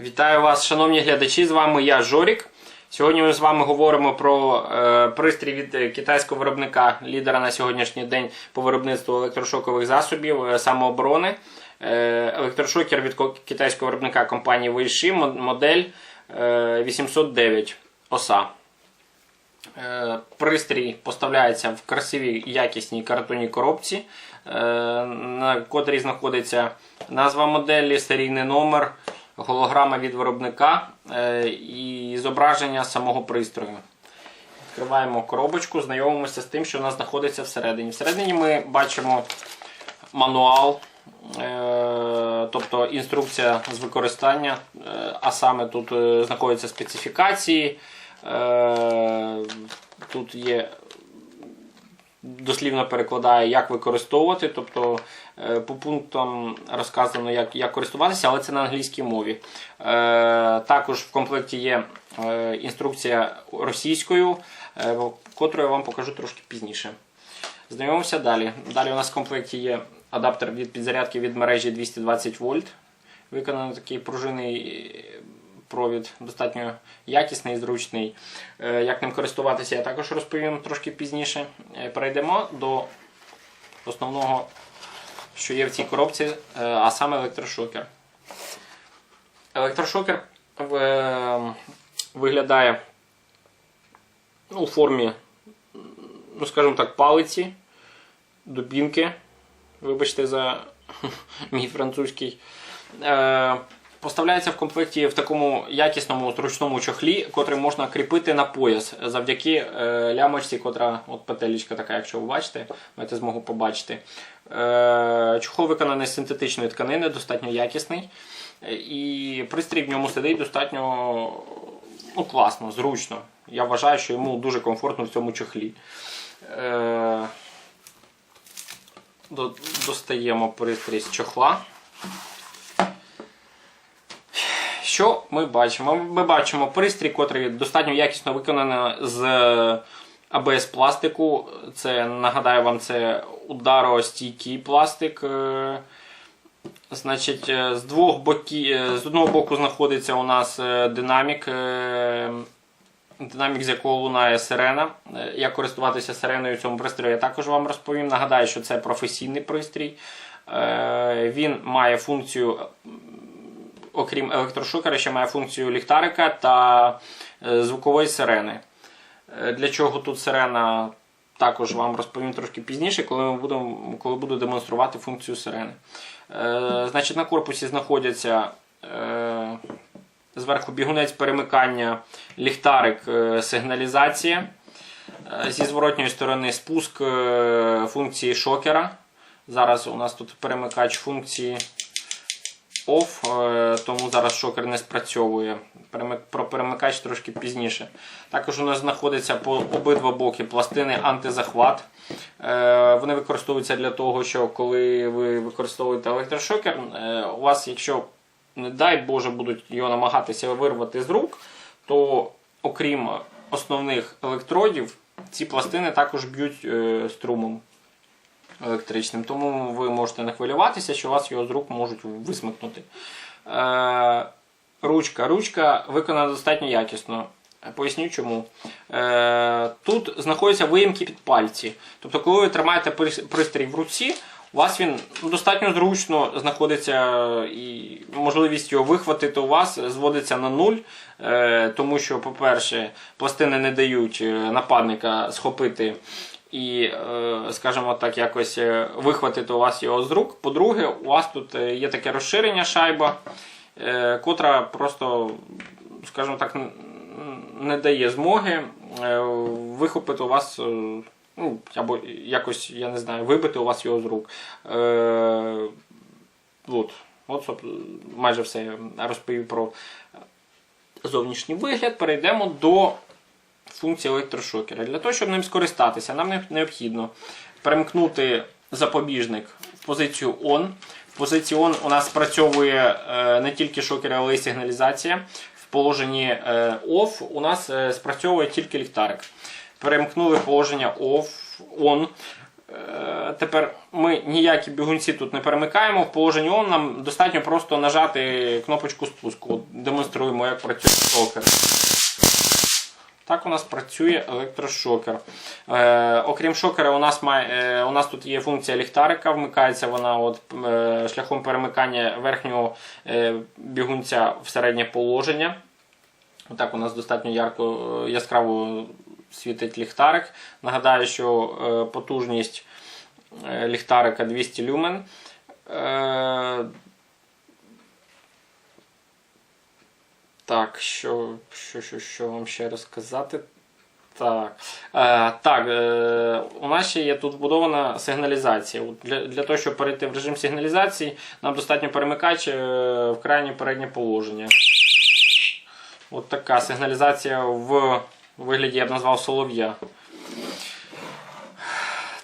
Вітаю вас, шановні глядачі. З вами я Жорік. Сьогодні ми з вами говоримо про е, пристрій від е, китайського виробника, лідера на сьогоднішній день по виробництву електрошокових засобів е, самооборони. Е, електрошокер від китайського виробника компанії мо- модель 809 оса. Е, Пристрій поставляється в красивій якісній картонній коробці, е, на котрій знаходиться назва моделі, серійний номер, голограма від виробника е, і зображення самого пристрою. Відкриваємо коробочку, знайомимося з тим, що у нас знаходиться всередині. Всередині ми бачимо мануал, е, тобто інструкція з використання, е, а саме тут е, знаходяться специфікації. Е, Тут є дослівно перекладає, як використовувати, тобто по пунктам розказано, як, як користуватися, але це на англійській мові. Е, Також в комплекті є інструкція російською, котру я вам покажу трошки пізніше. Знайомимося далі. Далі у нас в комплекті є адаптер від підзарядки від мережі 220 вольт. Виконаний такий пружинний провід, достатньо якісний і зручний. Е, Як ним користуватися, я також розповім трошки пізніше. Е, Перейдемо до основного, що є в цій коробці, е, а саме електрошокер. Електрошокер е, виглядає ну, у формі, ну, скажімо так, палиці, дубінки. Вибачте за мій французький. Е, Поставляється в комплекті в такому якісному зручному чохлі, котрий можна кріпити на пояс завдяки е, лямочці, котра от петелечка така, якщо ви бачите, маєте змогу побачити. Е, чохол виконаний з синтетичної тканини, достатньо якісний. І пристрій в ньому сидить достатньо ну, класно, зручно. Я вважаю, що йому дуже комфортно в цьому чохлі. Е, достаємо пристрій з чохла. Що ми бачимо? Ми бачимо пристрій, котрий достатньо якісно виконаний з АБС пластику. Це нагадаю вам, це ударостійкий пластик. Е, Значить, е, з двох боки, е, з одного боку знаходиться у нас е, динамік, е, динамік, з якого лунає сирена. Е, Як користуватися сиреною в цьому пристрої, я також вам розповім. Нагадаю, що це професійний пристрій. Е, Він має функцію окрім електрошокера, ще має функцію ліхтарика та е, звукової сирени. Для чого тут сирена, також вам розповім трошки пізніше, коли, ми будемо, коли буду демонструвати функцію сирени. Значить, на корпусі знаходяться зверху бігунець перемикання, ліхтарик, е, сигналізація. Е, Зі зворотньої сторони спуск е, функції шокера. Зараз у нас тут перемикач функції off, тому зараз шокер не спрацьовує. Про перемикач трошки пізніше. Також у нас знаходиться по обидва боки пластини антизахват. Вони використовуються для того, що коли ви використовуєте електрошокер, у вас, якщо, не дай Боже, будуть його намагатися вирвати з рук, то окрім основних електродів, ці пластини також б'ють е, струмом електричним. Тому ви можете не хвилюватися, що вас його з рук можуть висмикнути. Е, ручка. Ручка виконана достатньо якісно. Поясню чому. Е, тут знаходяться виїмки під пальці. Тобто, коли ви тримаєте пристрій в руці, у вас він достатньо зручно знаходиться і можливість його вихватити у вас зводиться на нуль, е, тому що, по-перше, пластини не дають е, нападника схопити і, е, скажімо так, якось вихватити у вас його з рук. По-друге, у вас тут є таке розширення шайба, котра просто, скажімо так, не дає змоги вихопити у вас. Ну, або якось, я не знаю, вибити у вас його з рук. Е, от, от майже все я розповів про зовнішній вигляд. Перейдемо до функції електрошокера. Для того, щоб ним скористатися, нам необхідно перемкнути запобіжник в позицію ON. В позиції ON у нас спрацьовує е, не тільки шокер, але й сигналізація. В положенні е, OFF у нас е, спрацьовує тільки ліхтарик. Перемкнули положення OFF, ON. Е, Тепер ми ніякі бігунці тут не перемикаємо. В положенні ON нам достатньо просто нажати кнопочку спуску. Демонструємо, як працює шокер. Так у нас працює електрошокер. Е, окрім шокера, у нас, має, е, у нас тут є функція ліхтарика, вмикається вона от, шляхом перемикання верхнього бігунця в середнє положення. Отак у нас достатньо ярко, яскраво світить ліхтарик. Нагадаю, що е, потужність е, ліхтарика 200 люмен. Е, Так, що, що, що, що вам ще розказати? Так, е, так е, у нас ще є тут вбудована сигналізація. Для, для того, щоб перейти в режим сигналізації, нам достатньо перемикач в крайнє переднє положення. От така сигналізація в вигляді, я б назвав солов'я.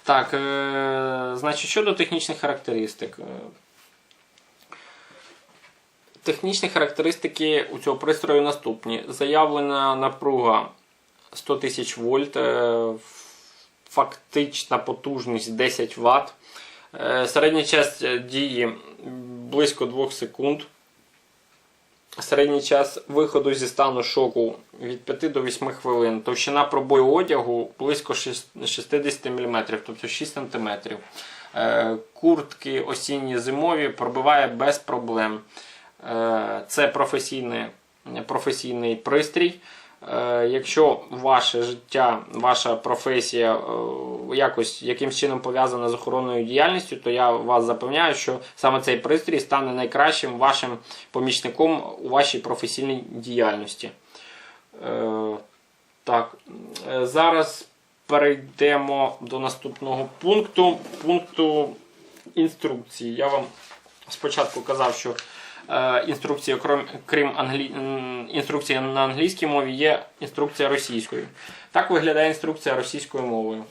Так, е, значить, щодо технічних характеристик. Е, Технічні характеристики у цього пристрою наступні. Заявлена напруга 100 тисяч вольт, е, фактична потужність 10 Вт. Середній час дії близько 2 секунд. Середній час виходу зі стану шоку від 5 до 8 хвилин. Товщина пробою одягу близько 60 мм, тобто 6 см. Е, Куртки осінні зимові пробиває без проблем. Е, Це професійний, професійний пристрій. Е, Якщо ваше життя, ваша професія е, якось якимсь чином пов'язана з охоронною діяльністю, то я вас запевняю, що саме цей пристрій стане найкращим вашим помічником у вашій професійній діяльності. Е, Так, зараз перейдемо до наступного пункту. Пункту інструкції. Я вам спочатку казав, що е, інструкції, крім, крім англі... інструкції на англійській мові, є інструкція російською. Так виглядає інструкція російською мовою.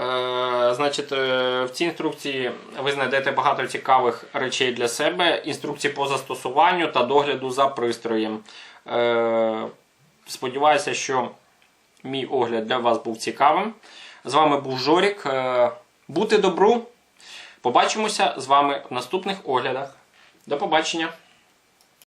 Е, значить, е, в цій інструкції ви знайдете багато цікавих речей для себе, інструкції по застосуванню та догляду за пристроєм. Е, Сподіваюся, що мій огляд для вас був цікавим. З вами був Жорік. Е, Бути добру! Побачимося з вами в наступних оглядах. До побачення!